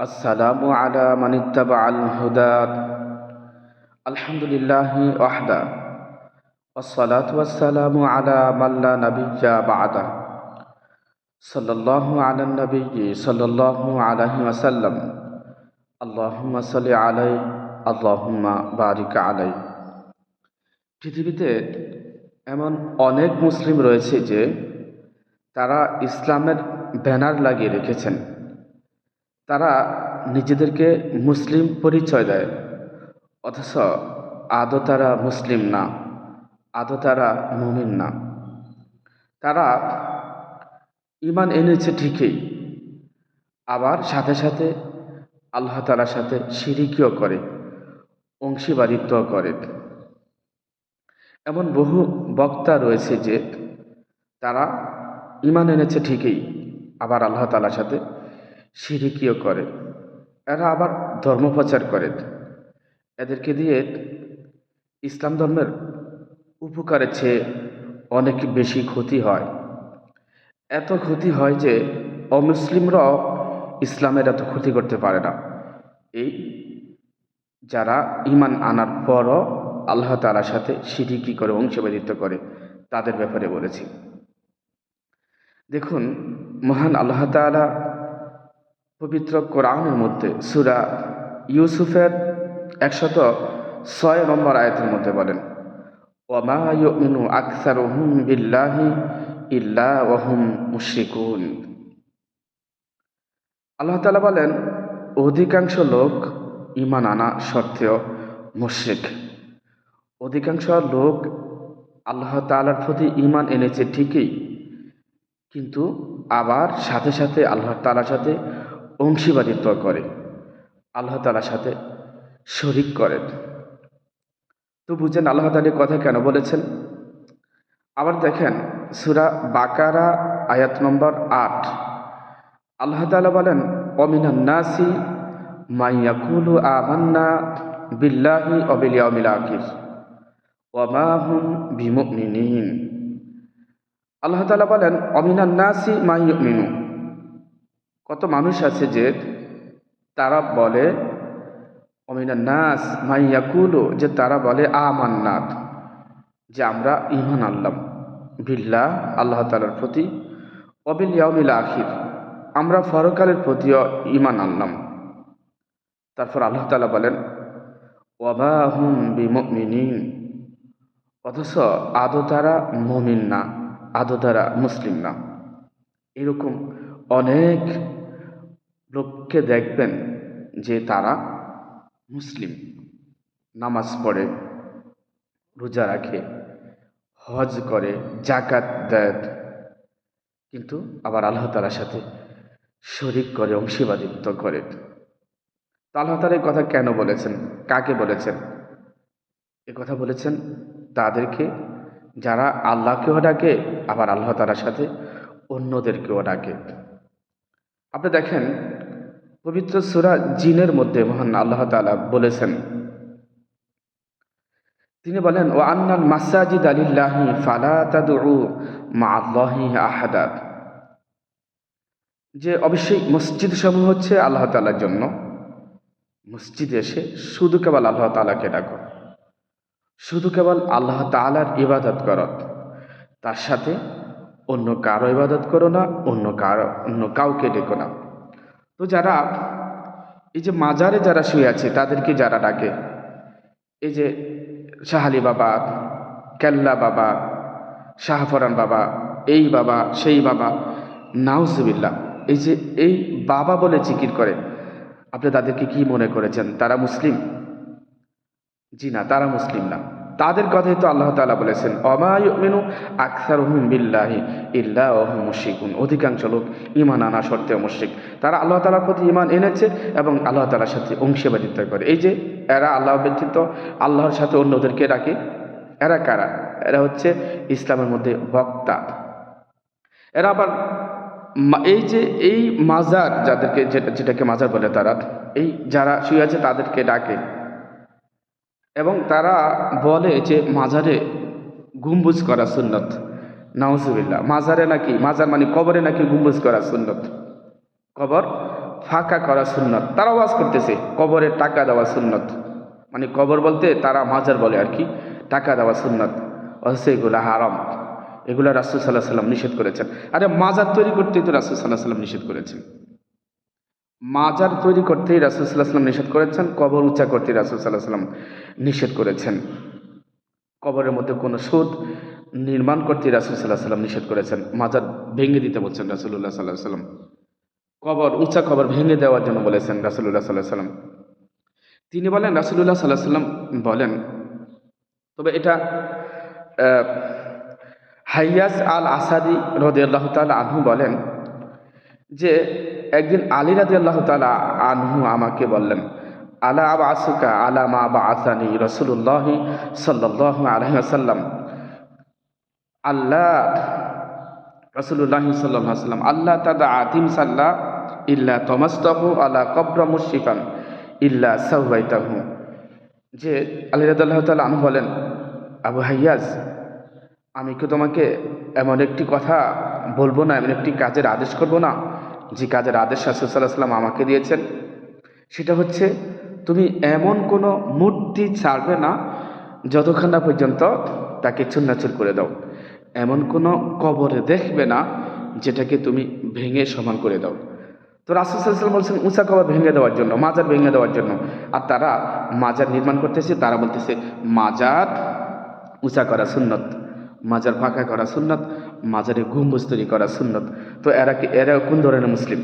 السلام على من اتبع الهدى الحمد لله وحده والصلاة والسلام على من لا نبي بعده صلى الله على النبي صلى الله عليه وسلم اللهم صل عليه اللهم বারিক আলাই পৃথিবীতে এমন অনেক মুসলিম রয়েছে যে তারা ইসলামের ব্যানার লাগিয়ে রেখেছেন তারা নিজেদেরকে মুসলিম পরিচয় দেয়। অথচ আদৌ তারা মুসলিম না, আদৌ তারা মুমিন না। তারা ইমান এনেছে ঠিকই, আবার সাথে সাথে আল্লাহ তালার সাথে সিরিকিও করে অংশীবাদিত্ব করে। এমন বহু বক্তা রয়েছে যে তারা ইমান এনেছে ঠিকই, আবার আল্লাহ তালার সাথে সিরিকিও করে। এরা আবার ধর্মপ্রচার করে। এদেরকে দিয়ে ইসলাম ধর্মের উপকারের চেয়ে অনেক বেশি ক্ষতি হয়। এত ক্ষতি হয় যে অমুসলিমরাও ইসলামের এত ক্ষতি করতে পারে না। এই যারা ইমান আনার পরও আল্লাহ তালার সাথে সিরিকি করে অংশবাদিত্ব করে, তাদের ব্যাপারে বলেছি। দেখুন, মহান আল্লাহ তালা পবিত্র কোরআনের মধ্যে, সুরা ইউসুফের একশত ছয় নম্বর আয়াতের মধ্যে বলেন ওমা ইউমিনু আকসার ওহুম বিল্লাহি ইল্লা ওহুম আল্লাহ তালা বলেন, অধিকাংশ লোক ইমান আনা সত্ত্বেও মুশরিক। অধিকাংশ লোক আল্লাহ তালার প্রতি ইমান এনেছে ঠিকই, কিন্তু আবার সাথে সাথে আল্লাহ তালার সাথে অংশীবাদিত্ব করে। আল্লাহ তালার সাথে শরিক করেন। তো বুঝেন আল্লাহ তালের কথা কেন বলেছেন? আবার দেখেন সুরা বাকারা, আয়াত নম্বর আট। আল্লাহ তালা বলেন অমিনান নাসি মাইয়াকুলু আমান্না বিল্লাহি অবিলিয়ামিল আকির ওয়ামাহুম বিমুমিনিন। আল্লাহ তালা বলেন অমিনান নাসি মাইয়ুমিনু কত মানুষ আছে যে তারা বলে, অমিনান নাস মাইয়াকুলু যে তারা বলে, আমান্নাত যে আমরা ইমান আনলাম। বিল্লাহ, আল্লাহ তালার প্রতি। অবিল ইয়াউমিল আখির, আমরা ফরকালের প্রতিও ইমান আনলাম। তারপর আল্লাহ তালা বলেন ওয়াবাহুম বিমিন অথচ আদৌ তারা মমিন না, আদৌ তারা মুসলিম না। এরকম অনেক লোককে দেখবেন যে তারা মুসলিম। নামাজ পড়ে, রোজা রাখে, হজ করে জাকাত দেয়। কিন্তু আবার আল্লাহ তালার সাথে শরিক করে অংশীবাদিত্ব করে। তো আল্লাহ তালা কথা কেন বলেছেন? কাকে বলেছেন? এ কথা বলেছেন তাদেরকে যারা আল্লাহকেও ডাকে, আবার আল্লাহ তালার সাথে অন্যদেরকেও ডাকে। আপনি দেখেন পবিত্র সুরা জিনের মধ্যে মহান আল্লাহ তালা বলেছেন। তিনি বলেন ও আন্নাল মাসাজিদ আলিল্লাহি ফালা তাদু মা আল্লাহি আহাদাত যে অবশ্যই মসজিদ সমূহ হচ্ছে আল্লাহ তালার জন্য। মসজিদে এসে শুধু কেবল আল্লাহ তালাকে ডাকো। শুধু কেবল আল্লাহ তালার ইবাদত করো। তার সাথে অন্য কারও ইবাদত করো না, অন্য কারও, অন্য কাউকে ডেকো না। তো যারা, এই যে মাজারে যারা শুয়ে আছে, তাদেরকে যারা ডাকে, এই যে শাহালি বাবা, কেল্লা বাবা, শাহফরান বাবা, এই বাবা, সেই বাবা নাউজবিল্লা এই যে, এই বাবা বলে জিকির করে, আপনি তাদেরকে কি মনে করেছেন? তারা মুসলিম? জি না, তারা মুসলিম না। তাদের কথাই তো আল্লাহ তালা বলেছেন অমায়ুমিনু আকসার হুম বিল্লাহি ইল্লা মুশিকুন অধিকাংশ লোক ইমান আনা সত্ত্বেও মুশিক তারা আল্লাহ তালার প্রতি ইমান এনেছে এবং আল্লাহ তালার সাথে অংশীবাদিত্ব করে। এই যে, এরা আল্লাহ ব্যতীত আল্লাহর সাথে অন্যদেরকে ডাকে, এরা কারা? এরা হচ্ছে ইসলামের মধ্যে বক্তা। এরা আবার এই যে, এই মাজার যাদেরকে, যেটা, যেটাকে মাজার বলে তারা, এই যারা শুয়ে আছে তাদেরকে ডাকে। এবং তারা বলে যে মাজারে গুম্বুজ করা সুন্নত। নাউজুবিল্লাহ। মাজারে নাকি, মাজার মানে কবরে নাকি গুম্বুজ করা সুন্নত। কবর ফাঁকা করা সুন্নত। তারা ওয়াজ করতেছে, কবরে টাকা দেওয়া সুন্নত। মানে কবর বলতে তারা মাজার বলে আর কি, টাকা দেওয়া সুন্নত। অথচ এগুলা হারাম। এগুলো রাসুল সাল্লাহ সাল্লাম নিষেধ করেছেন। আরে মাজার তৈরি করতেই তো রাসুল সাল্লাহ সাল্লাম নিষেধ করেছেন। মাজার তৈরি করতেই রাসুল সাল্লাহ নিষেধ করেছেন কবর উঁচা করতেই রাসুল সাল্লাহ সাল্লাম নিষেধ করেছেন। কবরের মধ্যে কোনো সুদ নির্মাণ করতে রাসুল সাল্লাহ সাল্লাম নিষেধ করেছেন। মাজার ভেঙে দিতে বলছেন রাসুল্লাহ সাল্লাহ সাল্লাম কবর উঁচা কবর ভেঙে দেওয়ার জন্য বলেছেন রাসুল্লাহ সাল্লাহ সাল্লাম তিনি বলেন রাসুল্লাহ সাল্লাহ সাল্লাম বলেন তবে এটা আহ, হাইয়াস আল আসাদি রদি আল্লাহ তাল আনহু বলেন যে একদিন আলী রাজি আল্লাহ তালা আনহু আমাকে বললেন, আলা আবা আসুকা আলা মা বা আসানি রসুল্লাহ সাল্লাহ আলহাসাল্লাম আল্লাহ রসুল্লাহ সাল্লাহ সাল্লাম আল্লাহ তাদা আতিম সাল্লাহ ইল্লা তমাস্তাহু আলা কব্র মুশিফান ইল্লা সাহবাইতাহু যে আলী রাজাল্লাহ তাল আনহু বলেন, আবু হাইয়াজ, আমি কি তোমাকে এমন একটি কথা বলব না, এমন একটি কাজের আদেশ করব না? যে কাজের আদেশ রাসুলসাল্লাহ সাল্লাম আমাকে দিয়েছেন, সেটা হচ্ছে তুমি এমন কোনো মূর্তি ছাড়বে না যতক্ষণ না পর্যন্ত তাকে চুন্নাচুর করে দাও। এমন কোনো কবরে দেখবে না যেটাকে তুমি ভেঙে সমান করে দাও। তো রাসুলসাল্লাম বলছেন, উঁচা কবর ভেঙে দেওয়ার জন্য, মাজার ভেঙে দেওয়ার জন্য। আর তারা মাজার নির্মাণ করতেছে, তারা বলতেছে, মাজার উঁচা করা সুন্নত। মাজার ফাঁকা করা সুন্নত, মাজারে গম্বুজ তৈরি করা সুন্নত। তো এরা কি, এরা কোন ধরনের মুসলিম?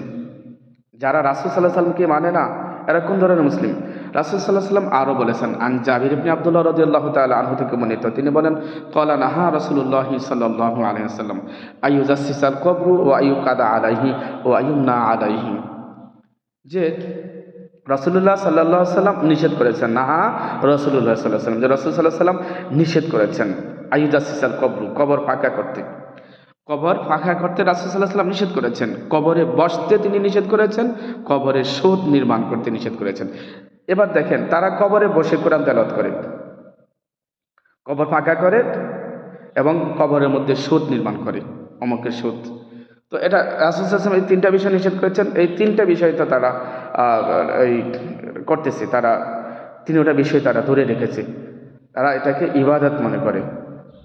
যারা রাসুল সাল্লাহ সাল্লামকে মানে না, এরা কোন ধরনের মুসলিম? রাসুল সাল্লাহ সাল্লাম আরও বলেছেন, আন জাবির ইবনে আবদুল্লাহ রদিয়াল্লাহ তাল আনহু থেকে মনিত তিনি বলেন কলা নাহা রসুল্লাহ সাল্লাহ আলহিহাল্লাম আইউজাসিসাল কবরু ও আয়ু কাদা আলাইহি ও আয়ুমনা আলাইহি যে রসুল্লাহ সাল্লাহ সাল্লাম নিষেধ করেছেন, নাহা রসুল্লাহ সাল্লাহ সাল্লাম যে রসুল সাল্লাহ সাল্লাম নিষেধ করেছেন। আইউজাসিসাল কবরু, কবর ফাঁকা করতে। কবর ফাঁকা করতে রাসুসাল্লাহ সাল্লাম নিষেধ করেছেন। কবরে বসতে তিনি নিষেধ করেছেন কবরে সুদ নির্মাণ করতে নিষেধ করেছেন। এবার দেখেন, তারা কবরে বসে কোরআন তেলত করে। কবর ফাঁকা করে এবং কবরের মধ্যে সুদ নির্মাণ করে, অমকের সুদ। তো এটা রাসুসাল্লাম এই তিনটা বিষয় নিষেধ করেছেন। এই তিনটা বিষয় তো তারা এই করতেছে। তারা তিনটা বিষয় তারা ধরে রেখেছে। তারা এটাকে ইবাদত মনে করে।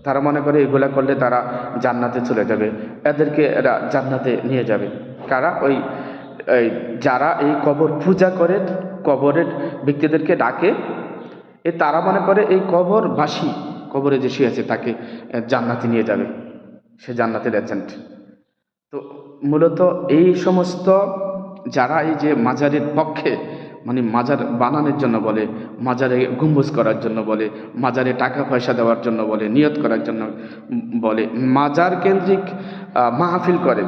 তারা মনে করে এগুলা করলে তারা জান্নাতে চলে যাবে। এদেরকে এরা জান্নাতে নিয়ে যাবে। কারা? ওই যারা এই কবর পূজা করে, কবরের ব্যক্তিদেরকে ডাকে, এ তারা মনে করে এই কবরবাসী, কবরে যে শুয়ে আছে তাকে জান্নাতে নিয়ে যাবে। সে জান্নাতের এজেন্ট তো মূলত এই সমস্ত যারা এই যে মাজারের পক্ষে মানে মাজার বানানোর জন্য বলে, মাজারে গম্বুজ করার জন্য বলে, মাজারে টাকা পয়সা দেওয়ার জন্য বলে, নিয়ত করার জন্য বলে, মাজার কেন্দ্রিক মাহফিল করে।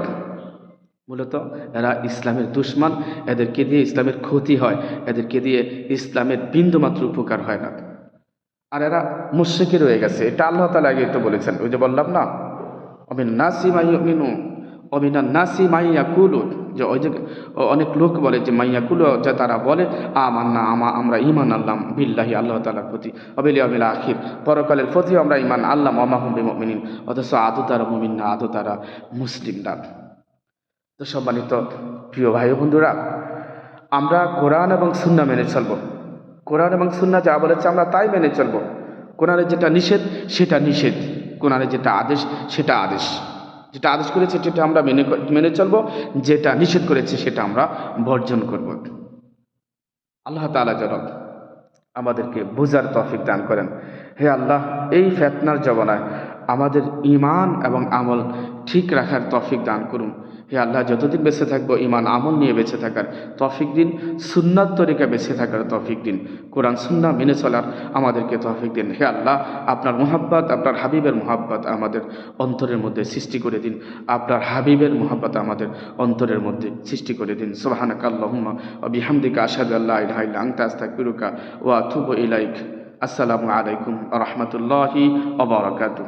মূলত এরা ইসলামের দুশ্মন, এদেরকে দিয়ে ইসলামের ক্ষতি হয়, এদেরকে দিয়ে ইসলামের বিন্দুমাত্র উপকার হয় না। আর এরা মুশ্রিকে রয়ে গেছে, এটা আল্লাহ তালা আগে তো বলেছেন, ওই যে বললাম না, অমিন নাসি মাই মিনু অমিনা নাসি মাইয়া কুলু যে ওই যে অনেক লোক বলে যে, মাইয়া কুলু যে তারা বলে আমার না আমা, আমরা ইমান আল্লাম বিল্লাহি আল্লাহ তালার প্রতি, অবিলি অবিল আখির। পরকালের প্রতি আমরা ইমান আল্লাহ মামাহুম বিমিন অথচ আদু তারা মুমিন না, আদু তারা মুসলিম না। তো সম্মানিত প্রিয় ভাই বন্ধুরা, আমরা কোরআন এবং সুন্না মেনে চলব। কোরআন এবং সুন্না যা বলেছে আমরা তাই মেনে চলব। কোরআনের যেটা নিষেধ, সেটা নিষেধ। কোরআনের যেটা আদেশ, সেটা আদেশ। যেটা আদেশ করেছে সেটা আমরা মেনে মেনে চলব, যেটা নিষেধ করেছে, সেটা আমরা বর্জন করব। আল্লাহ তালা যেন আমাদেরকে বোঝার তফিক দান করেন। হে আল্লাহ, এই ফেতনার জবানায় আমাদের ইমান এবং আমল ঠিক রাখার তফিক দান করুন। হে আল্লাহ, যতদিন বেঁচে থাকব ইমান আমল নিয়ে বেঁচে থাকার তৌফিক দিন, সুন্নাত তরিকা বেঁচে থাকার তৌফিক দিন। কোরআন সুন্না মেনে চলার আমাদেরকে তৌফিক দিন। হে আল্লাহ, আপনার মোহাব্বত, আপনার হাবিবের মোহাব্বত আমাদের অন্তরের মধ্যে সৃষ্টি করে দিন। আপনার হাবিবের মোহাব্বত আমাদের অন্তরের মধ্যে সৃষ্টি করে দিন। সুবহানাক আল্লাহুম্মা ওয়া বিহামদিকা আশহাদু আল্লা ইলাহা ইল্লা আনতা, আস্তাগফিরুকা ওয়া আতুবু ইলাইক। আসসালামু আলাইকুম রাহমাতুল্লাহি ওয়া বারাকাতুহু।